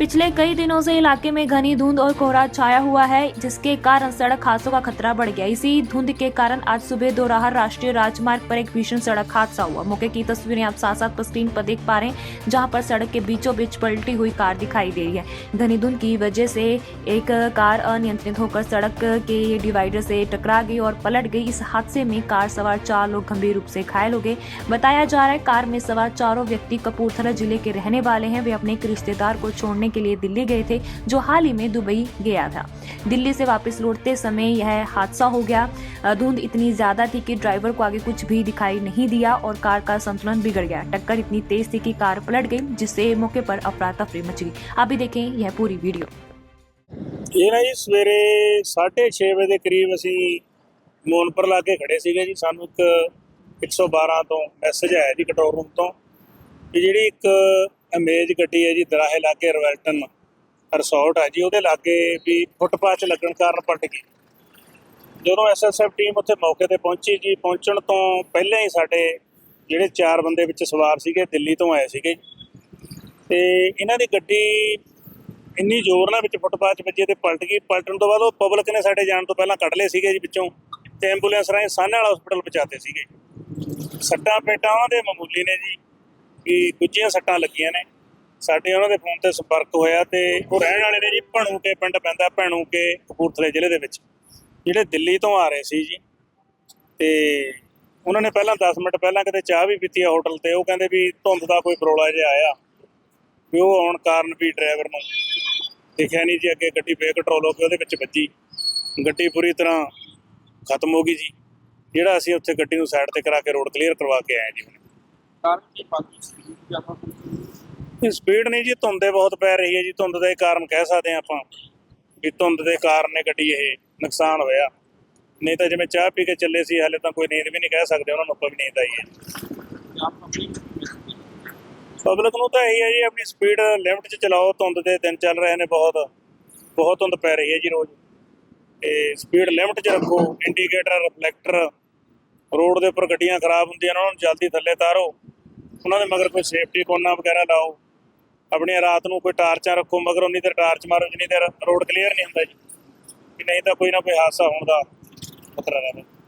पिछले कई दिनों से इलाके में घनी धुंध और कोहरा छाया हुआ है, जिसके कारण सड़क हादसों का खतरा बढ़ गया। इसी धुंध के कारण आज सुबह दोराहा राष्ट्रीय राजमार्ग पर एक भीषण सड़क हादसा हुआ। मौके की तस्वीरें आप साथ साथ स्क्रीन पर देख पा रहे हैं, जहाँ पर सड़क के बीचों बीच पलटी हुई कार दिखाई दे रही है। घनी धुंध की वजह से एक कार अनियंत्रित होकर सड़क के डिवाइडर से टकरा गई और पलट गई। इस हादसे में कार सवार चार लोग गंभीर रूप से घायल हो गए। बताया जा रहा है, कार में सवार चारों व्यक्ति कपूरथला ज़िले के रहने वाले हैं। वे अपने एक रिश्तेदार को छोड़ने के लिए दिल्ली गए थे जो हाल ही में दुबई गया था दिल्ली से वापस लौटते समय यह हादसा हो गया अ, धुंध इतनी ज्यादा थी कि ड्राइवर को आगे कुछ भी दिखाई नहीं दिया और कार का संतुलन बिगड़ गया टक्कर इतनी तेज थी कि कार पलट गई जिससे मौके पर अफरा तफरी मच गई आप भी देखें यह पूरी वीडियो ਇਹ ਨਾ ਜੀ ਸਵੇਰੇ 6:30 ਵਜੇ ਦੇ ਕਰੀਬ ਅਸੀਂ ਮੋਨਪੁਰ ਲਾ ਕੇ ਖੜੇ ਸੀਗੇ ਜੀ ਸਾਨੂੰ ਇੱਕ 112 ਤੋਂ ਮੈਸੇਜ ਆਇਆ ਜੀ ਕੰਟਰੋਲ ਰੂਮ ਤੋਂ ਕਿ ਜਿਹੜੀ ਇੱਕ ਅਮੇਜ ਗੱਡੀ ਹੈ ਜੀ, ਦਰਾਹੇ ਲਾਗੇ ਰਵੈਲਟਨ, ਰਿਸੋਰਟ ਹੈ ਜੀ, ਉਹਦੇ ਲਾਗੇ ਵੀ ਫੁੱਟਪਾਥ 'ਚ ਲੱਗਣ ਕਾਰਨ ਪਲਟ ਗਈ। ਜਦੋਂ ਐਸਐਸਐਫ ਟੀਮ ਉੱਥੇ ਮੌਕੇ ਤੇ ਪਹੁੰਚੀ ਜੀ, ਪਹੁੰਚਣ ਤੋਂ ਪਹਿਲਾਂ ਹੀ ਸਾਡੇ ਜਿਹੜੇ ਚਾਰ ਬੰਦੇ ਵਿੱਚ ਸਵਾਰ ਸੀਗੇ, ਦਿੱਲੀ ਤੋਂ ਆਏ ਸੀਗੇ। ਤੇ ਇਹਨਾਂ ਦੀ ਗੱਡੀ ਇੰਨੀ ਜ਼ੋਰ ਨਾਲ ਵਿੱਚ ਫੁੱਟਪਾਥ 'ਚ ਵੱਜੀ ਤੇ ਪਲਟ ਗਈ। ਪਲਟਣ ਤੋਂ ਬਾਅਦ ਉਹ ਪਬਲਿਕ ਨੇ ਸਾਡੇ ਜਾਣ ਤੋਂ ਪਹਿਲਾਂ ਕੱਢ ਲਏ ਸੀਗੇ ਜੀ ਵਿੱਚੋਂ ਤੇ ਐਂਬੂਲੈਂਸ ਰਾਹੀਂ ਸਾਹਨੇ ਵਾਲਾ ਹਸਪੀਟਲ ਪਹੁੰਚਾਤੇ ਸੀਗੇ। ਸੱਟਾਂ ਪੇਟਾਂ ਉਹਨਾਂ ਦੇ ਮਾਮੂਲੀ ਨੇ ਜੀ। ਕਿ ਗੁੱਜੀਆਂ ਸੱਟਾਂ ਲੱਗੀਆਂ ਨੇ। ਸਾਡੇ ਉਹਨਾਂ ਦੇ ਫੋਨ ਤੇ ਸੰਪਰਕ ਹੋਇਆ ਤੇ ਉਹ ਰਹਿਣ ਵਾਲੇ ਨੇ ਜੀ, ਭਣੂ ਕੇ ਪਿੰਡ ਪੈਂਦਾ, ਭਣੂ ਕੇ ਕਪੂਰਥਲੇ ਜ਼ਿਲ੍ਹੇ ਦੇ ਵਿੱਚ। ਜਿਹੜੇ ਦਿੱਲੀ ਤੋਂ ਆ ਰਹੇ ਸੀ ਜੀ। ਤੇ ਉਹਨਾਂ ਨੇ ਪਹਿਲਾਂ 10 ਮਿੰਟ ਪਹਿਲਾਂ ਕਿਤੇ ਚਾਹ ਵੀ ਪੀਤੀ ਆ ਹੋਟਲ ਤੇ। ਉਹ ਕਹਿੰਦੇ ਵੀ ਧੁੰਦ ਦਾ ਕੋਈ ਪਰੋਲਾ ਜਿਹਾ ਆਇਆ। ਵੀ ਉਹ ਆਉਣ ਕਾਰਨ ਵੀ ਡਰਾਈਵਰ ਨੂੰ ਦੇਖਿਆ ਨਹੀਂ ਜੀ, ਅੱਗੇ ਗੱਡੀ ਬੇਕੰਟਰੋਲ ਹੋ ਕੇ ਉਹਦੇ ਵਿੱਚ ਵੱਜੀ। ਗੱਡੀ ਪੂਰੀ ਤਰ੍ਹਾਂ ਖਤਮ ਹੋ ਗਈ ਜੀ। ਜਿਹੜਾ ਅਸੀਂ ਉੱਥੇ ਗੱਡੀ ਨੂੰ ਸਾਈਡ ਤੇ ਕਰਾ ਕੇ ਰੋਡ ਕਲੀਅਰ ਕਰਵਾ ਕੇ ਆਏ ਜੀ। ਹੁਣ ਕਾਰਨ ਕੀ ਬਾਕੀ ਸਪੀਡ ਇਹ ਸਪੀਡ ਨਹੀਂ ਜੀ ਧੁੰਦ ਦੇ ਬਹੁਤ ਪੈ ਰਹੀ ਹੈ ਜੀ। ਧੁੰਦ ਦੇ ਕਾਰਨ ਕਹਿ ਸਕਦੇ ਹਾਂ ਆਪਾਂ ਵੀ ਧੁੰਦ ਦੇ ਕਾਰਨ ਇਹ ਗੱਡੀ ਇਹ ਨੁਕਸਾਨ ਹੋਇਆ। ਨਹੀਂ ਤਾਂ ਜਿਵੇਂ ਚਾਹ ਪੀ ਕੇ ਚੱਲੇ ਸੀ ਹਾਲੇ ਤਾਂ ਕੋਈ ਨੀਂਦ ਵੀ ਨਹੀਂ ਕਹਿ ਸਕਦੇ ਉਹਨਾਂ ਨੂੰ ਆਪਾਂ ਵੀ ਨੀਂਦ ਆਈ ਹੈ। ਪਬਲਿਕ ਨੂੰ ਤਾਂ ਇਹੀ ਹੈ ਜੀ ਆਪਣੀ ਸਪੀਡ ਲਿਮਟ 'ਚ ਚਲਾਓ ਧੁੰਦ ਦੇ ਦਿਨ ਚੱਲ ਰਹੇ ਨੇ ਬਹੁਤ। ਬਹੁਤ ਧੁੰਦ ਪੈ ਰਹੀ ਹੈ ਜੀ ਰੋਜ਼। ਤੇ ਸਪੀਡ ਲਿਮਟ 'ਚ ਰੱਖੋ ਇੰਡੀਕੇਟਰ ਰਿਫਲੈਕਟਰ ਰੋਡ ਦੇ ਉੱਪਰ ਗੱਡੀਆਂ ਖਰਾਬ ਹੁੰਦੀਆਂ ਨੇ, ਉਹਨਾਂ ਨੂੰ ਜਲਦੀ ਥੱਲੇ ਤਾਰੋ ਉਹਨਾਂ ਦੇ ਮਗਰ ਕੋਈ ਸੇਫਟੀ ਕੋਨਾ ਵਗੈਰਾ ਲਾਓ। ਆਪਣੀਆਂ ਰਾਤ ਨੂੰ ਕੋਈ ਟਾਰਚਾਂ ਰੱਖੋ, ਮਗਰ ਉਨੀ ਦੇਰ ਟਾਰਚ ਮਾਰੋ, ਜਿੰਨੀ ਦੇਰ ਰੋਡ ਕਲੀਅਰ ਨਹੀਂ ਹੁੰਦਾ ਜੀ। ਵੀ ਨਹੀਂ ਤਾਂ ਕੋਈ ਨਾ ਕੋਈ ਹਾਦਸਾ ਹੋਣ ਦਾ ਖਤਰਾ ਰਹਿੰਦਾ।